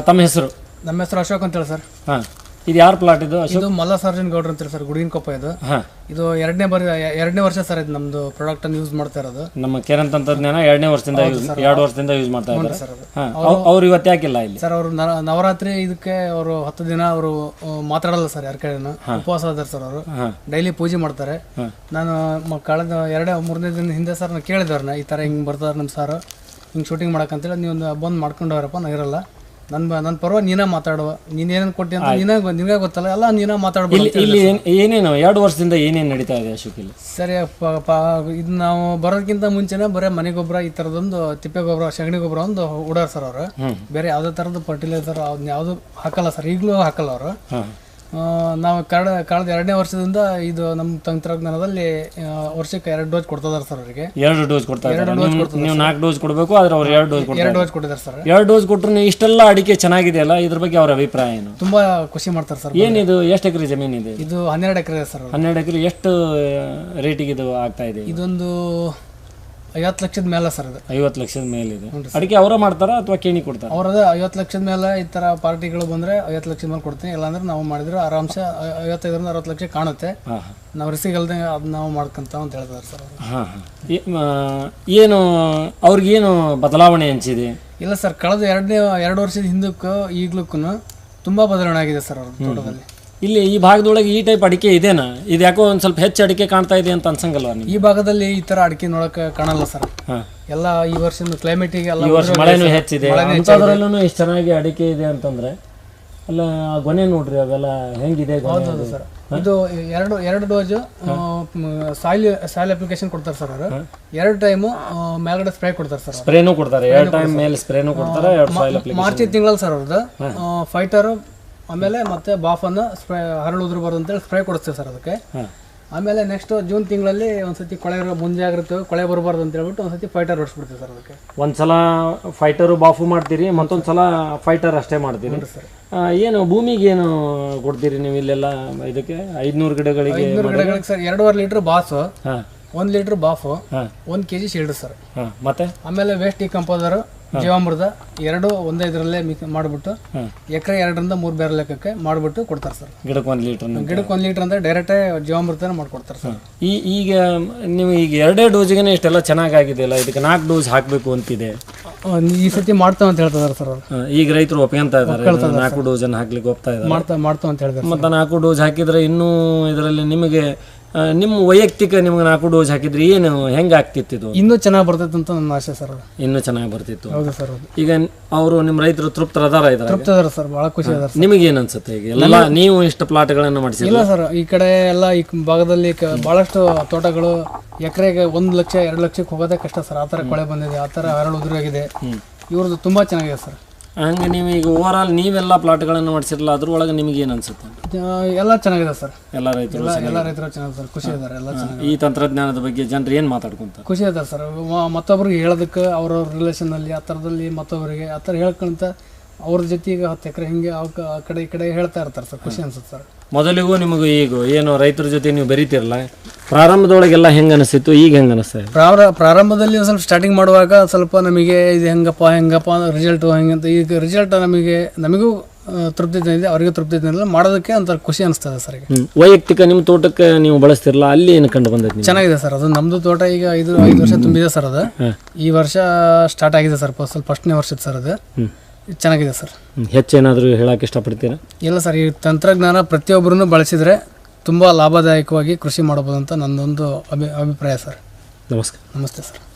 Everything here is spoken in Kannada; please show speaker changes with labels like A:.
A: ತಮ್ಮ ಹೆಸರು?
B: ನಮ್ಮ ಹೆಸರು ಅಶೋಕ್ ಅಂತೇಳಿ ಸರ್.
A: ಹಾಂ. ಇದು ಯಾರು ಪ್ಲಾಟ್ ಇದು ಅಶೋಕ್?
B: ಇದು ಮಲ್ಲಸಾರ್ಜನ್ ಗೌಡ್ರು ಅಂತೇಳಿ ಸರ್ ಗುಡಿನ ಕೊಪ್ಪ ಇದು.
A: ಹಾಂ.
B: ಇದು ಎರಡನೇ ಬಾರಿ ಎರಡನೇ ವರ್ಷ ಸರ್ ಇದು ನಮ್ದು ಪ್ರಾಡಕ್ಟ್ ಅನ್ನು ಯೂಸ್ ಮಾಡ್ತಾ ಇರೋದು.
A: ನಮ್ಮ ಕೇರನ್ ತಂತ್ರಜ್ಞಾನ ಎರಡನೇ ವರ್ಷದಿಂದ ಯೂಸ್ ಎರಡು ವರ್ಷದಿಂದ ಯೂಸ್ ಮಾಡ್ತಾ ಇದ್ದಾರೆ.
B: ಸರ್ ಅದು.
A: ಹಾಂ. ಅವ್ರು ಇವತ್ತು ಯಾಕಿಲ್ಲ ಇಲ್ಲಿ.
B: ಸರ್ ಅವರು ನವರಾತ್ರಿ ಇದಕ್ಕೆ ಅವರು ಹತ್ತು ದಿನ ಅವರು ಮಾತಾಡಲ್ಲ ಸರ್ ಯಾರ ಕಡೆನೂ ಉಪವಾಸ ಇದ್ದಾರೆ ಸರ್ ಅವರು.
A: ಹಾಂ.
B: ಡೈಲಿ ಪೂಜೆ ಮಾಡ್ತಾರೆ. ನಾನು ಮ- ಕಳೆದ ಎರಡೇ ಮೂರನೇ ದಿನ ಹಿಂದೆ ಸರ್ ನಾನು ಕೇಳಿದವ್ರನ್ನ ಈ ಥರ ಹಿಂಗೆ ಬರ್ತಾರೆ ನಮ್ಮ ಸರ್ ಹಿಂಗೆ ಶೂಟಿಂಗ್ ಮಾಡಕ್ಕಂತೇಳಿ ನೀವು ಒಂದು ಬಂದು ಮಾಡ್ಕೊಂಡವ್ರಪ್ಪ ನಾನು ಇರಲ್ಲ. ನನ್ನ ನನ್ನ ಪರವಾಗಿ ನೀನೇ ಮಾತಾಡುವ. ನೀನೇನು ಕೊಟ್ಟಿ ಅಂತ ನೀನೇ ನಿನಗೆ ಗೊತ್ತಲ್ಲ ಎಲ್ಲ ನೀನೇ ಮಾತಾಡ್ಬೋದು
A: ಇಲ್ಲಿ ಇಲ್ಲಿ ಏನ್- ಏನೇನು ಎರಡು ವರ್ಷದಿಂದ ಏನೇನು ನಡೀತಾ ಇದೆ ಅಶೋಕ್ ಇಲ್ಲಿ?
B: ಸರಿ ಪ ಪ ಇದು ನಾವು ಬರೋದಕ್ಕಿಂತ ಮುಂಚೆನೇ ಬರೀ ಮನೆ ಗೊಬ್ಬರ ಈ ಥರದೊಂದು ತಿಪ್ಪೆ ಗೊಬ್ಬರ ಸಗಣಿ ಗೊಬ್ಬರ ಒಂದು ಉಡಾರ್ ಸರ್ ಅವರು. ಬೇರೆ ಯಾವುದೇ ಥರದ್ದು ಫರ್ಟಿಲೈಸರ್ ಅದನ್ನ ಯಾವುದು ಹಾಕಲ್ಲ ಸರ್ ಈಗಲೂ ಹಾಕಲ್ಲ ಅವರು.
A: ಹಾಂ.
B: ನಾವು ಕಳೆದ ಕಳೆದ ಎರಡನೇ ವರ್ಷದಿಂದ ಇದು ನಮ್ಮ ತಂತ್ರಜ್ಞಾನದಲ್ಲಿ ವರ್ಷಕ್ಕೆ ಎರಡು ಡೋಸ್ ಕೊಡ್ತಿದ್ದಾರೆ ಸರ್ ಅವರಿಗೆ.
A: ಎರಡು ಡೋಸ್ ಕೊಡ್ತಾ ಇದ್ದಾರೆ. ನೀವು- ನಾಲ್ಕು ಡೋಸ್ ಕೊಡಬೇಕು ಆದ್ರೆ ಅವ್ರು ಎರಡು ಡೋಸ್ ಕೊಡ್ತಾರೆ
B: ಎರಡು ಡೋಸ್ ಕೊಟ್ಟಿದ್ದಾರೆ ಸರ್.
A: ಎರಡು ಡೋಸ್ ಕೊಟ್ಟರು ಇಷ್ಟೆಲ್ಲ ಅಡಿಕೆ ಚೆನ್ನಾಗಿದೆಯಲ್ಲ ಇದ್ರ ಬಗ್ಗೆ ಅವ್ರ ಅಭಿಪ್ರಾಯ ಏನು?
B: ತುಂಬಾ ಖುಷಿ ಮಾಡ್ತಾರೆ ಸರ್.
A: ಏನಿದು? ಎಷ್ಟು ಎಕರೆ ಜಮೀನಿದೆ
B: ಇದು? ಹನ್ನೆರಡು ಎಕರೆ ಸರ್.
A: ಹನ್ನೆರಡು ಎಕರೆ ಎಷ್ಟು ರೇಟಿಗೆ ಇದು ಆಗ್ತಾ ಇದೆ?
B: ಇದೊಂದು ಐವತ್ತು ಲಕ್ಷದ ಮೇಲೆ ಸರ್ ಅದು.
A: ಐವತ್ತು ಲಕ್ಷದ ಮೇಲೆ ಇದೆ. ಅಡಿಕೆ ಅವರ ಮಾಡ್ತಾರ ಅಥವಾ ಕೇಣಿ ಕೊಡ್ತಾರ?
B: ಅವ್ರದ್ದು ಐವತ್ತು ಲಕ್ಷದ ಮೇಲೆ ಈ ಥರ ಪಾರ್ಟಿಗಳು ಬಂದರೆ ಐವತ್ತು ಲಕ್ಷದ ಮೇಲೆ ಕೊಡ್ತೀನಿ. ಇಲ್ಲಾಂದ್ರೆ ನಾವು ಮಾಡಿದ್ರೆ ಆರಾಮ್ಸೆ ಐ- ಐವತ್ತೈದರಿಂದ ಅರವತ್ತು ಲಕ್ಷ ಕಾಣುತ್ತೆ.
A: ಹಾಂ
B: ನಾವು ರಿಸಿಗಲ್ದೆ ಅದು ನಾವು ಮಾಡ್ಕೊಂತ ಅಂತ ಹೇಳ್ತಾರೆ ಸರ್ ಅವರು.
A: ಹಾಂ ಹಾಂ. ಏನು ಅವ್ರಿಗೇನು ಬದಲಾವಣೆ ಅನಿಸಿದೆ?
B: ಇಲ್ಲ ಸರ್ ಕಳೆದ ಎರಡನೇ ಎರಡು ವರ್ಷದ ಹಿಂದಕ್ಕೂ ಈಗ್ಲಕ್ಕೂ ತುಂಬಾ ಬದಲಾವಣೆ ಆಗಿದೆ ಸರ್ ಅವ್ರ ತೋಟದಲ್ಲಿ.
A: ಇಲ್ಲಿ ಈ ಭಾಗದೊಳಗೆ ಈ ಟೈಪ್ ಅಡಿಕೆ ಇದೇನಾ? ಇದು ಯಾಕೋ ಒಂದು ಸ್ವಲ್ಪ ಹೆಚ್ಚು ಅಡಿಕೆ ಕಾಣ್ತಾ ಇದೆ ಅಂತ ಅನ್ಸಂಗಲ್ವಾ ನಿಮ್ಗೆ?
B: ಈ ಭಾಗದಲ್ಲಿ ಈ ತರ ಅಡಿಕೆ ನೋಡಕ್ ಕಾಣಲ್ಲ ಸರ್.
A: ಹಾಂ.
B: ಎಲ್ಲ ಈ ವರ್ಷದ ಕ್ಲೈಮೇಟಿಗೆ ಎಲ್ಲ
A: ಈ ವರ್ಷ ಮಳೆನೂ ಹೆಚ್ಚಿದೆ. ಅಂಥದ್ರಲ್ಲೂ ಇಷ್ಟು ಚೆನ್ನಾಗಿ ಅಡಿಕೆ ಇದೆ ಅಂತಂದ್ರೆ ಅಲ್ಲ ಆ ಗೊನೆ ನೋಡ್ರಿ ಅವೆಲ್ಲ ಹೆಂಗಿದೆ ಗೊನೆ ಅದು?
B: ಸರ್. ಇದು ಎರಡು ಎರಡು ಡೋಸ್ ಸಾಯಿಲ್ ಸಾಯಿಲ್ ಅಪ್ಲಿಕೇಶನ್ ಕೊಡ್ತಾರೆ ಸರ್ ಅವರು. ಎರಡು ಟೈಮು ಮೇಲ್ಗಡೆ ಸ್ಪ್ರೇ ಕೊಡ್ತಾರೆ ಸರ್
A: ಸ್ಪ್ರೇನೂ ಕೊಡ್ತಾರೆ. ಎರಡು ಟೈಮ್ ಮೇಲೆ ಸ್ಪ್ರೇನೂ ಕೊಡ್ತಾರೆ ಎರಡು ಸಾಯಿಲ್ ಅಪ್ಲಿಕೇಶನ್
B: ಮಾರ್ಚ್ ತಿಂಗಳಲ್ಲಿ ಸರ್ ಅವ್ರದ್ದು. ಫೈಟರು ಆಮೇಲೆ ಮತ್ತೆ ಬಾಫನ್ನು ಸ್ಪ್ರೇ ಹರಳುದ್ರ ಬರೋದು ಅಂತೇಳಿ ಸ್ಪ್ರೇ ಕೊಡಿಸ್ತೀವಿ ಸರ್ ಅದಕ್ಕೆ. ಆಮೇಲೆ ನೆಕ್ಸ್ಟ್ ಜೂನ್ ತಿಂಗಳಲ್ಲಿ ಒಂದ್ಸತಿ ಕೊಳೆ ಮುಂಜೆ ಮುಂಜಾಗ್ರತೆ ಕೊಳೆ ಬರಬಾರ್ದು ಅಂತ ಹೇಳ್ಬಿಟ್ಟು ಒಂದ್ಸತಿ ಫೈಟರ್ ಹೊಡಿಸ್ಬಿಡ್ತೀವಿ ಸರ್ ಅದಕ್ಕೆ.
A: ಒಂದ್ಸಲ ಫೈಟರು ಬಾಫು ಮಾಡ್ತೀರಿ ಮತ್ತೊಂದ್ಸಲ ಫೈಟರ್ ಅಷ್ಟೇ ಮಾಡ್ತೀರಿ. ಏನು ಭೂಮಿಗೆ ಏನು ಕೊಡ್ತೀರಿ ನೀವು ಇಲ್ಲೆಲ್ಲ ಇದಕ್ಕೆ? ಐದ್ನೂರು ಗಿಡಗಳಿಗೆ
B: ಗಿಡಗಳಿಗೆ ಸರ್ ಎರಡೂವರೆ ಲೀಟ್ರ್ ಬಾಸು ಒಂದ್ ಲೀಟ್ರ್ ಬಾಫು ಒಂದ್ ಕೆಜಿ ಶೀಲ್ಡ್ ಸರ್.
A: ಮತ್ತೆ?
B: ಆಮೇಲೆ ವೇಸ್ಟ್ ಡಿಕಂಪೋಸರು ಜೀವಾಮೃತ ಎರಡು ಒಂದೇ ಇದರಲ್ಲೇ ಮಿಕ್ಸ್ ಮಾಡಿಬಿಟ್ಟು ಎಕರೆ ಎರಡರಿಂದ ಮೂರು ಬೇರೆ ಲೆಕ್ಕಕ್ಕೆ ಮಾಡಿಬಿಟ್ಟು ಕೊಡ್ತಾರೆ ಸರ್.
A: ಗಿಡಕ್ಕೆ ಒಂದು ಲೀಟರ್
B: ಗಿಡಕ್ಕೆ ಒಂದು ಲೀಟ್ರ್ ಅಂದರೆ ಡೈರೆಕ್ಟೇ ಜೀವಾಮೃತನ ಮಾಡಿಕೊಡ್ತಾರೆ ಸರ್.
A: ಈ ಈಗ ನೀವು ಈಗ ಎರಡೇ ಡೋಸಿಗೆ ಇಷ್ಟೆಲ್ಲ ಚೆನ್ನಾಗಾಗಿದೆಯಲ್ಲ ಇದಕ್ಕೆ ನಾಲ್ಕು ಡೋಸ್ ಹಾಕಬೇಕು ಅಂತಿದೆ.
B: ಈ ಸತಿ ಮಾಡ್ತಾವ ಅಂತ ಹೇಳ್ತಾರೆ ಸರ್
A: ಈಗ ರೈತರು ಒಪ್ಕೊಂತ ಇದ್ದಾರೆ. ನಾಲ್ಕು ಡೋಸನ್ನು ಹಾಕ್ಲಿಕ್ಕೆ ಹೋಗ್ತಾ ಇದ್ದಾರೆ.
B: ಮಾಡ್ತಾ ಮಾಡ್ತಾವ ಅಂತ ಹೇಳ್ತಾರೆ
A: ಮತ್ತು ನಾಲ್ಕು ಡೋಸ್ ಹಾಕಿದ್ರೆ ಇನ್ನೂ ಇದರಲ್ಲಿ ನಿಮಗೆ ನಿಮ್ಮ ವೈಯಕ್ತಿಕ ನಿಮ್ಗೆ ನಾಲ್ಕು ಡೋಸ್ ಹಾಕಿದ್ರೆ ಏನು ಹೆಂಗೆ ಆಗ್ತಿತ್ತು ಇದು?
B: ಇನ್ನೂ ಚೆನ್ನಾಗಿ ಬರ್ತೈತೆ ಅಂತ ನನ್ನ ಆಸೆ ಸರ್ ಅದು.
A: ಇನ್ನೂ ಚೆನ್ನಾಗಿ ಬರ್ತಿತ್ತು.
B: ಹೌದು ಸರ್
A: ಈಗ ಅವರು ನಿಮ್ಮ ರೈತರು ತೃಪ್ತರ ಅದಾರ ಇದ್ದಾರೆ
B: ತೃಪ್ತ ಅದಾರ ಸರ್ ಭಾಳ ಖುಷಿ ಅದಾರ
A: ನಿಮಗೆ ಏನು ಅನ್ಸುತ್ತೆ ಈಗ? ಎಲ್ಲ ನೀವು ಇಷ್ಟು ಪ್ಲಾಟ್ಗಳನ್ನು ಮಾಡಿಸಿ
B: ಇಲ್ಲ ಸರ್ ಈ ಕಡೆ ಎಲ್ಲ ಈ ಭಾಗದಲ್ಲಿ ಕ- ಬಹಳಷ್ಟು ತೋಟಗಳು ಎಕರೆಗೆ ಒಂದು ಲಕ್ಷ ಎರಡು ಲಕ್ಷಕ್ಕೆ ಹೋಗೋದೇ ಕಷ್ಟ ಸರ್. ಆ ಥರ ಕೊಳೆ ಬಂದಿದೆ ಆ ಥರ ಹರಳು ಉದುರಾಗಿದೆ ಇವ್ರದ್ದು ತುಂಬ ಚೆನ್ನಾಗಿದೆ ಸರ್.
A: ಹಂಗೆ ನೀವು ಈಗ ಓವರ್ ಆಲ್ ನೀವೆಲ್ಲ ಪ್ಲಾಟ್ಗಳನ್ನು ಮಾಡಿಸಿರಲ್ಲ ಅದ್ರೊಳಗೆ ನಿಮಗೆ ಏನು ಅನ್ಸುತ್ತೆ?
B: ಎಲ್ಲ ಚೆನ್ನಾಗಿದೆ ಸರ್.
A: ಎಲ್ಲ ರೈತರು
B: ಎಲ್ಲ ರೈತರು ಚೆನ್ನಾಗಿದೆ ಸರ್. ಖುಷಿ ಇದ್ದಾರೆ ಎಲ್ಲ ಚೆನ್ನಾಗಿ
A: ಈ ತಂತ್ರಜ್ಞಾನದ ಬಗ್ಗೆ ಜನರು ಏನು ಮಾತಾಡ್ಕೊಂತ?
B: ಖುಷಿ ಇದ್ದಾರೆ ಸರ್. ಮತ್ತೊಬ್ರಿಗೆ ಹೇಳೋದಕ್ಕೆ ಅವ್ರವ್ರ ರಿಲೇಷನಲ್ಲಿ ಆ ಥರದಲ್ಲಿ ಮತ್ತೊಬ್ಬರಿಗೆ ಆ ಥರ ಹೇಳ್ಕೊಂತ ಅವ್ರ ಜೊತೆಗೆ ಹತ್ತು ಎಕರೆ ಹಿಂಗೆ ಅವಕ್ಕೆ ಆ ಕಡೆ ಈ ಕಡೆ ಹೇಳ್ತಾ ಇರ್ತಾರೆ ಸರ್ ಖುಷಿ ಅನ್ಸುತ್ತೆ ಸರ್.
A: ಮೊದಲಿಗೂ ನಿಮಗೂ ಈಗ ಏನು ರೈತರ ಜೊತೆ ನೀವು ಬರೀತಿರಲ್ಲ ಪ್ರಾರಂಭದೊಳಗೆಲ್ಲ ಹೆಂಗೆ ಅನಿಸ್ತಿತ್ತು ಈಗ ಹೆಂಗೆ ಅನಿಸ್ತಾ ಇದೆ?
B: ಪ್ರಾರ ಪ್ರಾರಂಭದಲ್ಲಿ ಸ್ವಲ್ಪ ಸ್ಟಾರ್ಟಿಂಗ್ ಮಾಡುವಾಗ ಸ್ವಲ್ಪ ನಮಗೆ ಇದು ಹೆಂಗಪ್ಪ ಹೆಂಗಪ್ಪ ರಿಸಲ್ಟು ಹೆಂಗಂತ ಈಗ ರಿಸಲ್ಟ್ ನಮಗೆ ನಮಗೂ ಆ, ತೃಪ್ತಿ ತಂದಿದೆ ಅವರಿಗೆ ತೃಪ್ತಿ ತಂದಿಲ್ಲ ಮಾಡೋದಕ್ಕೆ ಒಂಥರ ಖುಷಿ ಅನಿಸ್ತದೆ ಸರ್ ಈಗ.
A: ಹ್ಮ್. ವೈಯಕ್ತಿಕ ನಿಮ್ಮ ತೋಟಕ್ಕೆ ನೀವು ಬಳಸ್ತಿರಲ್ಲ ಅಲ್ಲಿ ಏನು ಕಂಡು ಬಂದೈತೆ ನಿಮ್ಗೆ?
B: ಚೆನ್ನಾಗಿದೆ ಸರ್ ಅದು ನಮ್ಮದು ತೋಟ ಈಗ ಐದು ಐದು ವರ್ಷ ತುಂಬಿದೆ ಸರ್ ಅದು. ಈ ವರ್ಷ ಸ್ಟಾರ್ಟ್ ಆಗಿದೆ ಸರ್ ಸ್ವಲ್ಪ ಫಸ್ಟ್ನೇ ವರ್ಷದ ಸರ್ ಅದು.
A: ಹ್ಮ್.
B: ಚೆನ್ನಾಗಿದೆ ಸರ್.
A: ಹೆಚ್ಚೇನಾದರೂ ಹೇಳಕ್ಕೆ ಇಷ್ಟಪಡ್ತೀರಾ?
B: ಇಲ್ಲ ಸರ್ ಈ ತಂತ್ರಜ್ಞಾನ ಪ್ರತಿಯೊಬ್ಬರೂ ಬಳಸಿದರೆ ತುಂಬ ಲಾಭದಾಯಕವಾಗಿ ಕೃಷಿ ಮಾಡಬಹುದು ಅಂತ ನನ್ನೊಂದು ಅಭಿ ಅಭಿಪ್ರಾಯ ಸರ್.
A: ನಮಸ್ಕಾರ.
B: ನಮಸ್ತೆ ಸರ್.